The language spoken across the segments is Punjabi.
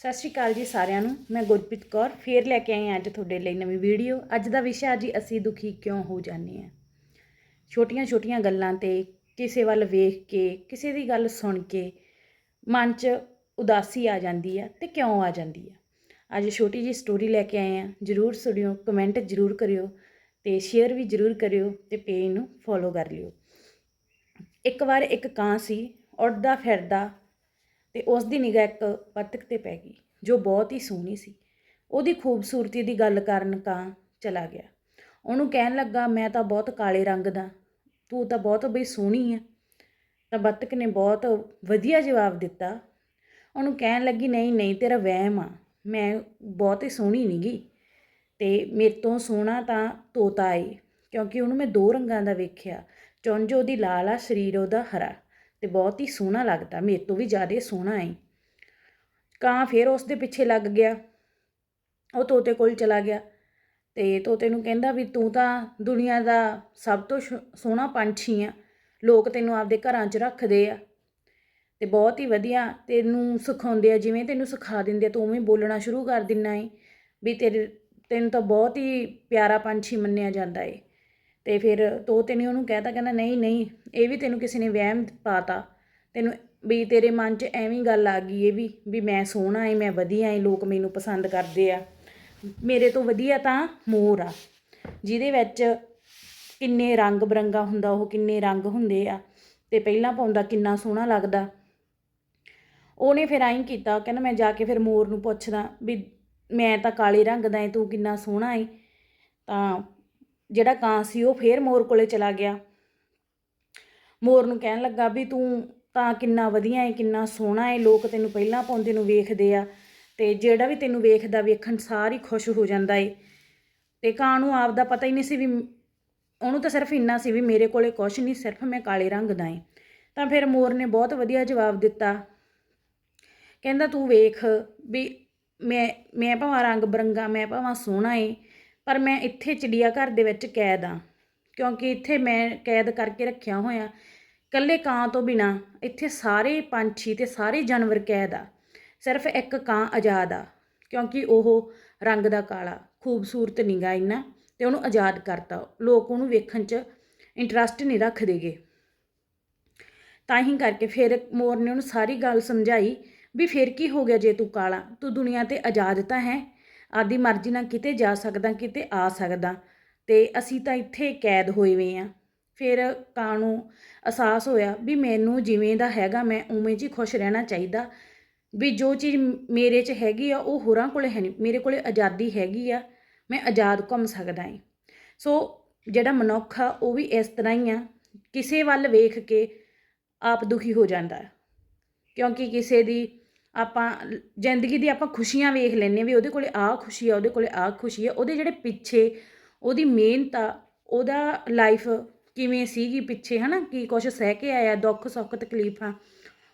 ਸਤਿ ਸ਼੍ਰੀ ਅਕਾਲ ਜੀ ਸਾਰਿਆਂ ਨੂੰ, ਮੈਂ ਗੁਰਪ੍ਰੀਤ ਕੌਰ, ਫੇਰ ਲੈ ਕੇ ਆਈ ਹਾਂ ਅੱਜ ਤੁਹਾਡੇ ਲਈ ਨਵੀਂ ਵੀਡੀਓ। ਅੱਜ ਦਾ ਵਿਸ਼ਾ ਜੀ, ਅਸੀਂ ਦੁਖੀ ਕਿਉਂ ਹੋ ਜਾਂਦੇ ਹਾਂ? ਛੋਟੀਆਂ-ਛੋਟੀਆਂ ਗੱਲਾਂ ਤੇ ਕਿਸੇ ਵੱਲ ਵੇਖ ਕੇ, ਕਿਸੇ ਦੀ ਗੱਲ ਸੁਣ ਕੇ ਮਨ 'ਚ ਉਦਾਸੀ ਆ ਜਾਂਦੀ ਆ ਤੇ ਕਿਉਂ ਆ ਜਾਂਦੀ ਆ ਅੱਜ ਛੋਟੀ ਜੀ ਸਟੋਰੀ ਲੈ ਕੇ ਆਏ ਆ ਜਰੂਰ ਸੁਣਿਓ ਕਮੈਂਟ ਜਰੂਰ ਕਰਿਓ ਤੇ ਸ਼ੇਅਰ ਵੀ ਜਰੂਰ ਕਰਿਓ ਤੇ ਪੇਜ ਨੂੰ ਫੋਲੋ ਕਰ ਲਿਓ। ਇੱਕ ਵਾਰ ਇੱਕ ਕਾਂ ਸੀ ਉੱਡਦਾ ਫਿਰਦਾ ਤੇ ਉਸ ਦੀ ਨਿਗਾਹ ਇੱਕ ਬੱਤਖ ਤੇ ਪੈ ਗਈ, ਜੋ ਬਹੁਤ ਹੀ ਸੋਹਣੀ ਸੀ। ਉਹਦੀ ਖੂਬਸੂਰਤੀ ਦੀ ਗੱਲ ਕਰਨ ਕਾਂ ਚਲਾ ਗਿਆ। ਉਹਨੂੰ ਕਹਿਣ ਲੱਗਾ, ਮੈਂ ਤਾਂ ਬਹੁਤ ਕਾਲੇ ਰੰਗ ਦਾ, ਤੂੰ ਤਾਂ ਬਹੁਤ ਬਈ ਸੋਹਣੀ ਆ। ਤਾਂ ਬੱਤਕ ਨੇ ਬਹੁਤ ਵਧੀਆ ਜਵਾਬ ਦਿੱਤਾ। ਉਹਨੂੰ ਕਹਿਣ ਲੱਗੀ, ਨਹੀਂ ਨਹੀਂ, ਤੇਰਾ ਵਹਿਮ ਆ। ਮੈਂ ਬਹੁਤ ਹੀ ਸੋਹਣੀ ਨਹੀਂਗੀ ਤੇ ਮੇਰੇ ਤੋਂ ਸੋਹਣਾ ਤਾਂ ਤੋਤਾ ਏ, ਕਿਉਂਕਿ ਉਹਨੂੰ ਮੈਂ ਦੋ ਰੰਗਾਂ ਦਾ ਵੇਖਿਆ, ਚੁੰਝ ਉਹਦੀ ਲਾਲ ਆ, ਸਰੀਰ ਉਹਦਾ ਹਰਾ। ਤੇ ਬਹੁਤ ਹੀ ਸੋਹਣਾ ਲੱਗਦਾ, ਮੇਰੇ ਤੋਂ ਵੀ ਜ਼ਿਆਦਾ ਸੋਹਣਾ ਏ ਕਾਂ ਫਿਰ ਉਸ ਦੇ ਪਿੱਛੇ ਲੱਗ ਗਿਆ। ਉਹ ਤੋਤੇ ਕੋਲ ਚਲਾ ਗਿਆ ਤੇ ਤੋਤੇ ਨੂੰ ਕਹਿੰਦਾ ਵੀ ਤੂੰ ਤਾਂ ਦੁਨੀਆ ਦਾ ਸਭ ਤੋਂ ਸ਼- ਸੋਹਣਾ ਪੰਛੀ ਆ, ਲੋਕ ਤੈਨੂੰ ਆਪਦੇ ਘਰਾਂ 'ਚ ਰੱਖਦੇ ਆ। ਤੇ ਬਹੁਤ ਹੀ ਵਧੀਆ ਤੈਨੂੰ ਸਿਖਾਉਂਦੇ ਆ, ਜਿਵੇਂ ਤੈਨੂੰ ਸਿਖਾ ਦਿੰਦੇ ਆ, ਤੂੰ ਉਵੇਂ ਬੋਲਣਾ ਸ਼ੁਰੂ ਕਰ ਦਿੰਨਾ ਏ ਵੀ ਤੇਰੇ, ਤੈਨੂੰ ਤਾਂ ਬਹੁਤ ਹੀ ਪਿਆਰਾ ਪੰਛੀ ਮੰਨਿਆ ਜਾਂਦਾ ਏ। ਤੇ ਫਿਰ ਤੋਤੇ ਨੇ ਉਹਨੂੰ ਕਹਿਤਾ, ਕਹਿੰਦਾ, ਨਹੀਂ ਨਹੀਂ, ਇਹ ਵੀ ਤੈਨੂੰ ਕਿਸੇ ਨੇ ਵਹਿਮ ਪਾਤਾ। ਤੈਨੂੰ ਵੀ ਤੇਰੇ ਮਨ 'ਚ ਐਵੇਂ ਗੱਲ ਆ ਗਈ ਇਹ ਵੀ ਵੀ ਮੈਂ ਸੋਹਣਾ ਏ, ਮੈਂ ਵਧੀਆ ਏ, ਲੋਕ ਮੈਨੂੰ ਪਸੰਦ ਕਰਦੇ ਆ। ਮੇਰੇ ਤੋਂ ਵਧੀਆ ਤਾਂ ਮੋਰ ਆ, ਜਿਹਦੇ ਵਿੱਚ ਕਿੰਨੇ ਰੰਗ ਬਰੰਗਾ ਹੁੰਦਾ, ਉਹ ਕਿੰਨੇ ਰੰਗ ਹੁੰਦੇ ਆ, ਤੇ ਪਹਿਲਾਂ ਪਾਉਂਦਾ ਕਿੰਨਾ ਸੋਹਣਾ ਲੱਗਦਾ। ਉਹਨੇ ਫਿਰ ਐਂ ਕੀਤਾ, ਕਹਿੰਦਾ, ਮੈਂ ਜਾ ਕੇ ਫਿਰ ਮੋਰ ਨੂੰ ਪੁੱਛਦਾ, ਵੀ ਮੈਂ ਤਾਂ ਕਾਲੇ ਰੰਗ ਦਾ ਏ, ਤੂੰ ਕਿੰਨਾ ਸੋਹਣਾ ਏ, ਤਾਂ ਜਿਹੜਾ ਕਾਂ ਸੀ ਉਹ ਫੇਰ ਮੋਰ ਕੋਲੇ ਚਲਾ ਗਿਆ। ਮੋਰ ਨੂੰ ਕਹਿਣ ਲੱਗਾ ਵੀ ਤੂੰ ਤਾਂ ਕਿੰਨਾ ਵਧੀਆ ਏ, ਕਿੰਨਾ ਸੋਹਣਾ ਏ, ਲੋਕ ਤੈਨੂੰ ਪਹਿਲਾਂ ਪਾਉਂਦੇ ਨੂੰ ਵੇਖਦੇ ਆ ਤੇ ਜਿਹੜਾ ਵੀ ਤੈਨੂੰ ਵੇਖਦਾ, ਵੇਖਣ ਸਾਰ ਹੀ ਖੁਸ਼ ਹੋ ਜਾਂਦਾ ਏ। ਤੇ ਕਾਂ ਨੂੰ ਆਪ ਦਾ ਪਤਾ ਹੀ ਨਹੀਂ ਸੀ ਵੀ ਉਹਨੂੰ ਤਾਂ ਸਿਰਫ ਇੰਨਾ ਸੀ ਵੀ ਮੇਰੇ ਕੋਲੇ ਕੁਛ ਨਹੀਂ, ਸਿਰਫ ਮੈਂ ਕਾਲੇ ਰੰਗ ਦਾ ਏ। ਤਾਂ ਫਿਰ ਮੋਰ ਨੇ ਬਹੁਤ ਵਧੀਆ ਜਵਾਬ ਦਿੱਤਾ। ਕਹਿੰਦਾ ਤੂੰ ਵੇਖ ਵੀ ਮੈਂ ਮੈਂ ਭਾਵਾਂ ਰੰਗ ਬਰੰਗਾ, ਮੈਂ ਭਾਵਾਂ ਸੋਹਣਾ ਏ। ਪਰ ਮੈਂ ਇੱਥੇ ਚਿੜੀਆ ਘਰ ਦੇ ਵਿੱਚ ਕੈਦ ਆ। ਕਿਉਂਕਿ ਇੱਥੇ ਮੈਂ ਕੈਦ ਕਰਕੇ ਰੱਖਿਆ ਹੋਇਆ। ਕੱਲੇ ਕਾਂ ਤੋਂ ਬਿਨਾ ਇੱਥੇ ਸਾਰੇ ਪੰਛੀ ਤੇ ਸਾਰੇ ਜਾਨਵਰ ਕੈਦ ਆ। ਸਿਰਫ ਇੱਕ ਕਾਂ ਆਜ਼ਾਦ ਆ, ਕਿਉਂਕਿ ਉਹ ਰੰਗ ਦਾ ਕਾਲਾ, ਖੂਬਸੂਰਤ ਨੀਗਾ ਇੰਨਾ ਤੇ ਉਹਨੂੰ ਆਜ਼ਾਦ ਕਰਤਾ। ਲੋਕ ਉਹਨੂੰ ਵੇਖਣ 'ਚ ਇੰਟਰਸਟ ਨਹੀਂ ਰੱਖਦੇਗੇ। ਤਾਂ ਹੀ ਕਰਕੇ ਫਿਰ ਮੋਰ ਨੇ ਉਹਨੂੰ ਸਾਰੀ ਗੱਲ ਸਮਝਾਈ ਵੀ ਫਿਰ ਕੀ ਹੋ ਗਿਆ ਜੇ ਤੂੰ ਕਾਲਾ? ਤੂੰ ਦੁਨੀਆ ਤੇ ਆਜ਼ਾਦ ਤਾਂ ਹੈ। ਆਦੀ ਮਰਜ਼ੀ ਨਾਲ ਕਿਤੇ ਜਾ ਸਕਦਾ, ਕਿਤੇ ਆ ਸਕਦਾ। ਤੇ ਅਸੀਂ ਤਾਂ ਇੱਥੇ ਕੈਦ ਹੋਏ ਵੇ ਆ। ਫਿਰ ਕਾਂ ਨੂੰ ਅਹਿਸਾਸ ਹੋਇਆ ਵੀ ਮੈਨੂੰ ਜਿਵੇਂ ਦਾ ਹੈਗਾ, ਮੈਂ ਉਵੇਂ 'ਚ ਹੀ ਖੁਸ਼ ਰਹਿਣਾ ਚਾਹੀਦਾ। ਵੀ ਜੋ ਚੀਜ਼ ਮੇਰੇ 'ਚ ਹੈਗੀ ਆ, ਉਹ ਹੋਰਾਂ ਕੋਲੇ ਹੈ ਨਹੀਂ, ਮੇਰੇ ਕੋਲੇ ਆਜ਼ਾਦੀ ਹੈਗੀ ਆ, ਮੈਂ ਆਜ਼ਾਦ ਘੁੰਮ ਸਕਦਾ ਹਾਂ ਸੋ ਜਿਹੜਾ ਮਨੁੱਖ ਆ, ਉਹ ਵੀ ਇਸ ਤਰ੍ਹਾਂ ਹੀ ਆ, ਕਿਸੇ ਵੱਲ ਵੇਖ ਕੇ ਆਪ ਦੁਖੀ ਹੋ ਜਾਂਦਾ। ਕਿਉਂਕਿ ਕਿਸੇ ਦੀ ਆਪਾਂ ਜ਼ਿੰਦਗੀ ਦੀ ਆਪਾਂ ਖੁਸ਼ੀਆਂ ਵੇਖ ਲੈਂਦੇ ਵੀ ਉਹਦੇ ਕੋਲੇ ਆਹ ਖੁਸ਼ੀ ਆ, ਉਹਦੇ ਕੋਲੇ ਆਹ ਖੁਸ਼ੀ ਆ, ਉਹਦੇ ਜਿਹੜੇ ਪਿੱਛੇ, ਉਹਦੀ ਮਿਹਨਤ ਆ, ਉਹਦਾ ਲਾਈਫ ਕਿਵੇਂ ਸੀਗੀ ਪਿੱਛੇ, ਹਨਾ? ਕੀ ਕੁਛ ਸਹਿ ਕੇ ਆਇਆ, ਦੁੱਖ ਸੁੱਖ ਤਕਲੀਫਾਂ,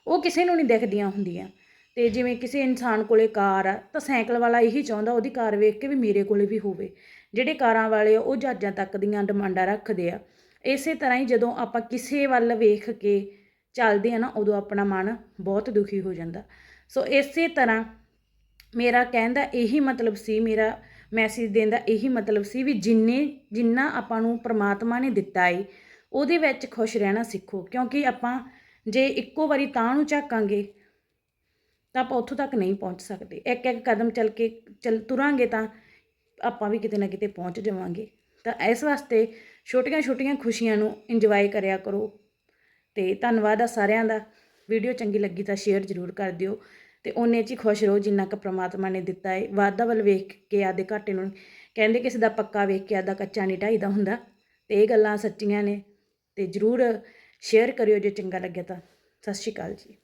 ਉਹ ਕਿਸੇ ਨੂੰ ਨਹੀਂ ਦਿਖਦੀਆਂ ਹੁੰਦੀਆਂ। ਤੇ ਜਿਵੇਂ ਕਿਸੇ ਇਨਸਾਨ ਕੋਲੇ ਕਾਰ ਆ, ਤਾਂ ਸਾਈਕਲ ਵਾਲਾ ਇਹੀ ਚਾਹੁੰਦਾ ਉਹਦੀ ਕਾਰ ਵੇਖ ਕੇ ਵੀ ਮੇਰੇ ਕੋਲੇ ਵੀ ਹੋਵੇ। ਜਿਹੜੇ ਕਾਰਾਂ ਵਾਲੇ ਆ, ਉਹ ਜਹਾਜ਼ਾਂ ਤੱਕ ਦੀਆਂ ਡਿਮਾਂਡਾਂ ਰੱਖਦੇ ਆ। ਇਸੇ ਤਰ੍ਹਾਂ ਹੀ ਜਦੋਂ ਆਪਾਂ ਕਿਸੇ ਵੱਲ ਵੇਖ ਕੇ ਚੱਲਦੇ ਆ ਨਾ, ਉਦੋਂ ਆਪਣਾ ਮਨ ਬਹੁਤ ਦੁਖੀ ਹੋ ਜਾਂਦਾ। ਸੋ ਇਸੇ ਤਰ੍ਹਾਂ ਮੇਰਾ ਕਹਿਣ ਦਾ ਇਹੀ ਮਤਲਬ ਸੀ, ਮੇਰਾ ਮੈਸੇਜ ਦੇਣ ਦਾ ਇਹੀ ਮਤਲਬ ਸੀ ਵੀ ਜਿੰਨੇ, ਜਿੰਨਾ ਆਪਾਂ ਨੂੰ ਪ੍ਰਮਾਤਮਾ ਨੇ ਦਿੱਤਾ ਏ, ਉਹਦੇ ਵਿੱਚ ਖੁਸ਼ ਰਹਿਣਾ ਸਿੱਖੋ। ਕਿਉਂਕਿ ਆਪਾਂ ਜੇ ਇੱਕੋ ਵਾਰੀ ਤਾਂ ਨੂੰ ਝਾਕਾਂਗੇ, ਤਾਂ ਆਪਾਂ ਉੱਥੋਂ ਤੱਕ ਨਹੀਂ ਪਹੁੰਚ ਸਕਦੇ। ਇੱਕ ਇੱਕ ਕਦਮ ਚੱਲ ਕੇ, ਚੱਲ ਤੁਰਾਂਗੇ ਤਾਂ ਆਪਾਂ ਵੀ ਕਿਤੇ ਨਾ ਕਿਤੇ ਪਹੁੰਚ ਜਾਵਾਂਗੇ। ਤਾਂ ਇਸ ਵਾਸਤੇ ਛੋਟੀਆਂ ਛੋਟੀਆਂ ਖੁਸ਼ੀਆਂ ਨੂੰ ਇੰਜੋਏ ਕਰਿਆ ਕਰੋ। ਤੇ ਧੰਨਵਾਦ ਆ ਸਾਰਿਆਂ ਦਾ। ਵੀਡੀਓ ਚੰਗੀ ਲੱਗੀ ਤਾਂ ਸ਼ੇਅਰ ਜ਼ਰੂਰ ਕਰ ਦਿਓ ਤੇ ਉਹਨੇ 'ਚ ਹੀ ਖੁਸ਼ ਰਹੋ ਜਿੰਨਾ ਕੁ ਪ੍ਰਮਾਤਮਾ ਨੇ ਦਿੱਤਾ ਹੈ ਵਾਧਾ ਵੱਲ ਵੇਖ ਕੇ ਆਦੇ ਘਾਟੇ ਨੂੰ ਕਹਿੰਦੇ ਕਿਸੇ ਦਾ ਪੱਕਾ ਵੇਖ ਕੇ ਆਦਾ ਕੱਚਾ ਨਹੀਂ ਢਾਈਦਾ ਹੁੰਦਾ ਤੇ ਇਹ ਗੱਲਾਂ ਸੱਚੀਆਂ ਨੇ ਤੇ ਜ਼ਰੂਰ ਸ਼ੇਅਰ ਕਰਿਓ ਜੇ ਚੰਗਾ ਲੱਗਿਆ ਤਾਂ। ਸਤਿ ਸ਼੍ਰੀ ਅਕਾਲ ਜੀ।